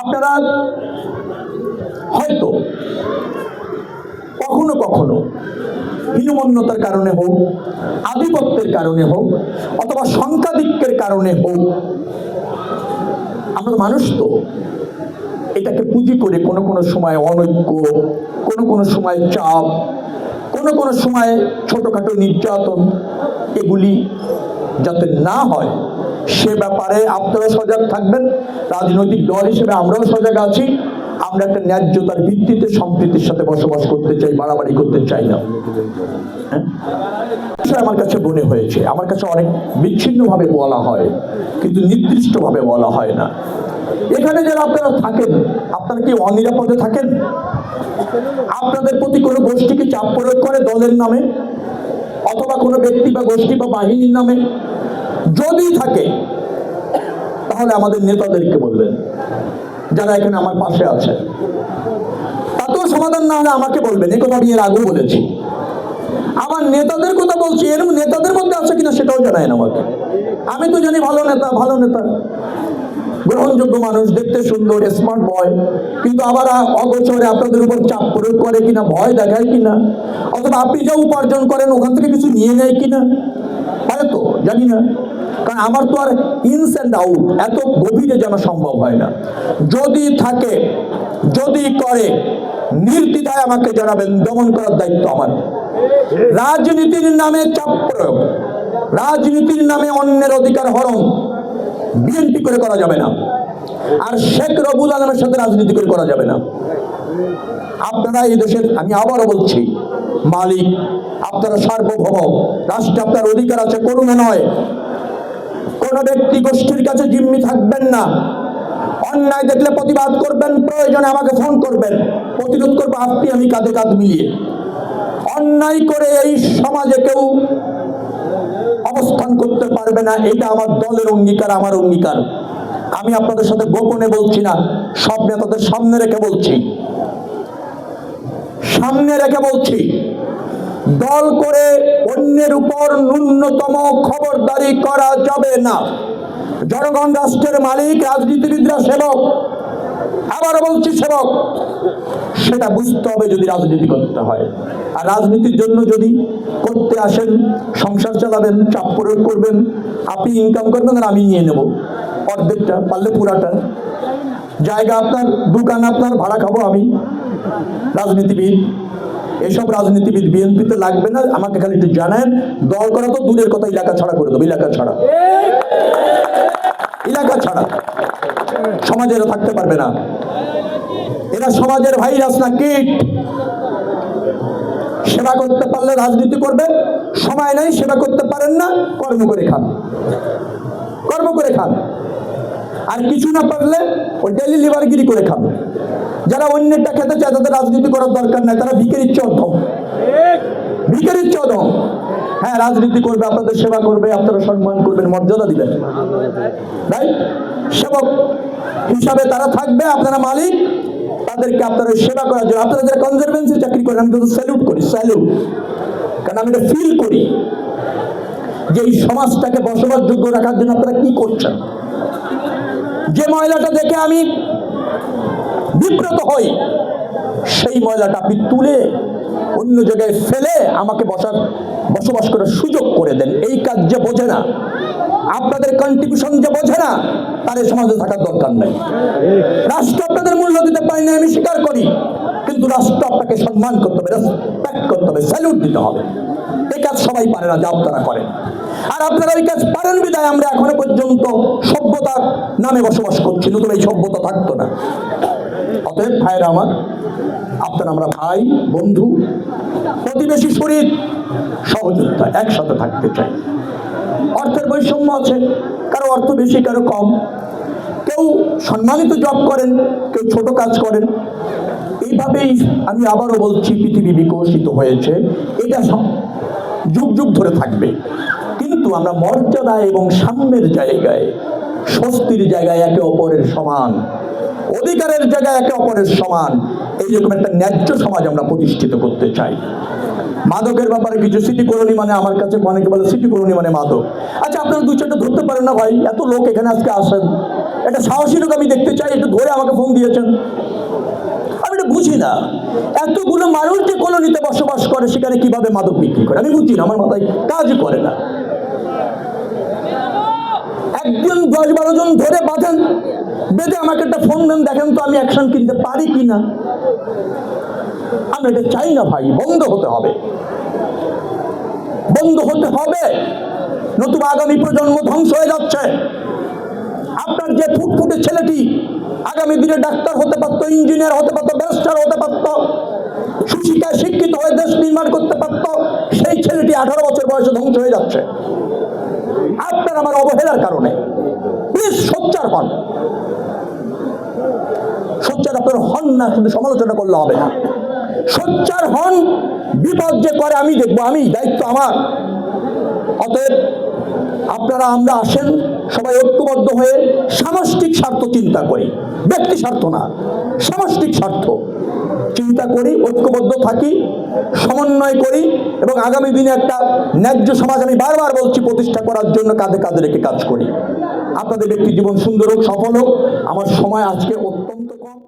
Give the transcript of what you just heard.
আপনারা হয়তো কখনো কখনো হীনমন্যতার কারণে হোক, আধিপত্যের কারণে হোক, অথবা সংখ্যাধিক্যের কারণে হোক, আমরা মানুষ তো এটাকে পুঁজি করে কোনো কোনো সময় অনৈক্য, কোনো কোনো সময় চাপ কোনো কোনো সময় ছোটোখাটো নির্যাতন এগুলি যাতে না হয়, সে ব্যাপারে আপনারা সজাগ থাকবেন। রাজনৈতিক দল হিসেবে আমরাও সজাগ আছি। আমরা একটা ন্যায্যতার ভিত্তিতে সম্প্রীতির সাথে বসবাস করতে চাই, বাড়াবাড়ি করতে চাই না। হ্যাঁ? আমার কাছে মনে হয়েছে, আমার কাছে অনেক বিচ্ছিন্নভাবে বলা হয়, কিন্তু নির্দিষ্টভাবে বলা হয় না। এখানে যারা আপনারা থাকেন, আপনারা কি অনিরাপদে থাকেন? আপনাদের প্রতি কোনো গোষ্ঠীকে চাপ প্রয়োগ করে দলের নামে? অথবা কোনো ব্যক্তি বা গোষ্ঠী বা বাহিনীর নামে? যদি থাকে, তাহলে আমাদের নেতাদেরকে বলবেন, যারা এখানে আমার পাশে আছে। তাতেও সমাধান না হলে আমাকে বলবেন, এ কথা আমি এর আগেও বলেছি। আমার নেতাদের কথা বলছি এরকম নেতাদের মধ্যে আছে কিনা সেটাও জানায় না আমাকে। আমি তো জানি ভালো নেতা ভালো নেতা। গ্রহণযোগ্য মানুষ, দেখতে সুন্দর স্মার্ট বয় কিন্তু আবার অগোচরে আপনাদের উপর চাপ প্রয়োগ করে কিনা, ভয় দেখায় কিনা? অথবা আপনি যা উপার্জন করেন, ওখান থেকে কিছু নিয়ে নেয় কিনা? হয়তো জানি না। কারণ আমার তো আর ইনস অ্যান্ড আউট এত গভীরে জানা সম্ভব হয় না। যদি থাকে, যদি করে, নির্দ্বিধায় আমাকে জানাবেন, দমন করার দায়িত্ব আমার। রাজনীতির নামে চাপ প্রয়োগ, রাজনীতির নামে অন্যের অধিকার হরণ। বিএনপি করে করা যাবে না। আর শেখ রবুল আলমের সাথে রাজনীতি করে করা যাবে না। আপনারা এই দেশের, আমি আবারও বলছি, মালিক আপনারা সার্বভৌম, রাষ্ট্রে আপনার অধিকার আছে, করুণা নয়। কোন ব্যক্তি গোষ্ঠীর কাছে জিম্মি থাকবেন না। অন্যায় দেখলে প্রতিবাদ করবেন, প্রয়োজনে আমাকে ফোন করবেন। প্রতিরোধ করব, আপনি, আমি কাঁধে কাঁধ মিলিয়ে। অন্যায় করে এই সমাজে কেউ অবস্থান করতে পারবে না, এটা আমার দলের অঙ্গীকার, আমার অঙ্গীকার। আমি আপনাদের সাথে গোপনে বলছি না, সব নেতাদের সামনে রেখে বলছি। সামনে রেখে বলছি, দল করে অন্যের উপর ন্যূনতম খবরদারি করা যাবে না। জনগণ, রাষ্ট্রের মালিক, রাজনীতিবিদরা, সেবক, আবারও বলছি সেবক সেটা বুঝতে হবে যদি রাজনীতি করতে হয়। আর রাজনীতির জন্য যদি করতে আসেন, সংসার চালাবেন, চাপ প্রয়োগ করবেন, আপনি ইনকাম করবেন আর আমি নিয়ে নেব। অর্ধেকটা, পারলে পুরাটা। জায়গা আপনার, দোকান আপনার, ভাড়া খাব আমি। রাজনীতিবিদ, এসব রাজনীতিবিদ বিএনপিতে লাগবে না, আমাকে খালি একটু জানান। দল করা তো দূরের কথা, এলাকা ছাড়া করে দেবো, এলাকা ছাড়া। এলাকা ছাড়া। সমাজে এরা থাকতে পারবে না। এরা সমাজের ভাইরাস না কীট? সেবা করতে পারলে রাজনীতি করবে। সময় নাই, সেবা করতে পারেন না, কর্ম করে খান। কর্ম করে খান। আর কিছু না পারলে ওই ডেলি লিভারগিরি করে খান। যারা অন্যেরটা খেতে চায়, তাদের রাজনীতি করার দরকার নাই, তারা ভিকের চোদ্দম ভিকের চোদ্দম হ্যাঁ রাজনীতি করবে, আপনাদের সেবা করবে, আপনারা সম্মান করবেন, মর্যাদা দিবেন। সেবক হিসাবে তারা থাকবে, আপনারা মালিক। তাদেরকে আপনারা সেবা করার জন্য, আপনারা যারা কনজারভেন্সি চাকরি করেন, আমি তো স্যালুট করি স্যালুট কারণ আমি এটা ফিল করি যে এই সমাজটাকে বসবাসযোগ্য রাখার জন্য আপনারা কি করছেন। যে ময়লাটা দেখে আমি বিব্রত হই, সেই ময়লাটা আপনি তুলে অন্য জায়গায় ফেলে আমাকে বসার, বসবাস করার সুযোগ করে দেন। এই কাজ যে বোঝে না। আপনাদের কন্ট্রিবিউশন যে বোঝে না তার এই সমাজে থাকার দরকার নেই। রাষ্ট্র আপনাদের মূল্য দিতে পারি না, আমি স্বীকার করি। কিন্তু রাষ্ট্র আপনাকে সম্মান করতে হবে রেসপেক্ট করতে হবে স্যালুট দিতে হবে। এই কাজ সবাই পারে না, যা আপনারা করেন। আর আপনারা এই কাজ পারেন বিদায় আমরা এখনও পর্যন্ত সভ্যতার নামে বসবাস করছি, নতুন এই সভ্যতা থাকতো না। অতএব ভাইরা আমার, আপনারা আমরা ভাই, বন্ধু, প্রতিবেশী শরীর, সহযোগিতা, একসাথে থাকতে চাই। অর্থের বৈষম্য আছে, কারও অর্থ বেশি, কারও কম। কেউ সম্মানিত জব করেন, কেউ ছোট কাজ করেন। এইভাবেই আমি আবারও বলছি, পৃথিবী বিকশিত হয়েছে। এটা যুগ যুগ ধরে থাকবে। কিন্তু আমরা মর্যাদা এবং সাম্যের জায়গায়, স্বস্তির জায়গায় একে অপরের সমান, অধিকারের জায়গায় একে অপরের সমান এইরকম একটা ন্যায্য সমাজ আমরা প্রতিষ্ঠিত করতে চাই। মাদকের ব্যাপারে কিছু সিটি কলোনি মানে আমার কাছে অনেকে বলে সিটি কলোনি মানে মাদক। আচ্ছা আপনারা দু চারটা ধরতে পারেন না ভাই? এত লোক এখানে আজকে আসেন। একটা সাহসী লোক আমি দেখতে চাই, একটু ধরে আমাকে ফোন দিয়েছেন। আমি এটা বুঝি না। এতগুলো মানুষ যে কলোনিতে বসবাস করে, সেখানে কীভাবে মাদক বিক্রি করে? আমি বুঝি না, আমার মাথায় কাজই করে না। একজন দশ বারো জন ধরে বাঁধেন, বেঁধে আমাকে একটা ফোন দেন, দেখেন তো আমি অ্যাকশন কিনতে পারি কি না আমরা এটা চাই না ভাই, বন্ধ হতে হবে। বন্ধ হতে হবে। নতুবা আগামী প্রজন্ম ধ্বংস হয়ে যাচ্ছে। আপনার যে ফুটফুটে ছেলেটি আগামী দিনে ডাক্তার হতে পারতো, ইঞ্জিনিয়ার হতে পারতো, ব্যারিস্টার হতে পারতো, সুশিক্ষায় শিক্ষিত হয়ে দেশ নির্মাণ করতে পারতো, সেই ছেলেটি আঠারো বছর বয়সে ধ্বংস হয়ে যাচ্ছে। আপনার আমার অবহেলার কারণে। প্লিজ সোচ্চার হন। সোচ্চার আপনার হন না শুধু সমালোচনা করলে হবে না। সোচ্চার হন, বিপদ যে করে আমি দেখব, আমি, দায়িত্ব আমার। অতএব আপনারা আমরা আসেন, সবাই ঐক্যবদ্ধ হয়ে সামষ্টিক স্বার্থ চিন্তা করি। ব্যক্তি স্বার্থ না, সামষ্টিক স্বার্থ। চিন্তা করি, ঐক্যবদ্ধ থাকি, সমন্বয় করি এবং আগামী দিনে একটা ন্যায্য সমাজ আমি বারবার বলছি, প্রতিষ্ঠা করার জন্য কাঁধে কাঁধে রেখে কাজ করি। আপনাদের ব্যক্তি জীবন সুন্দর হোক, সফল হোক, আমার সময় আজকে অত্যন্ত কম।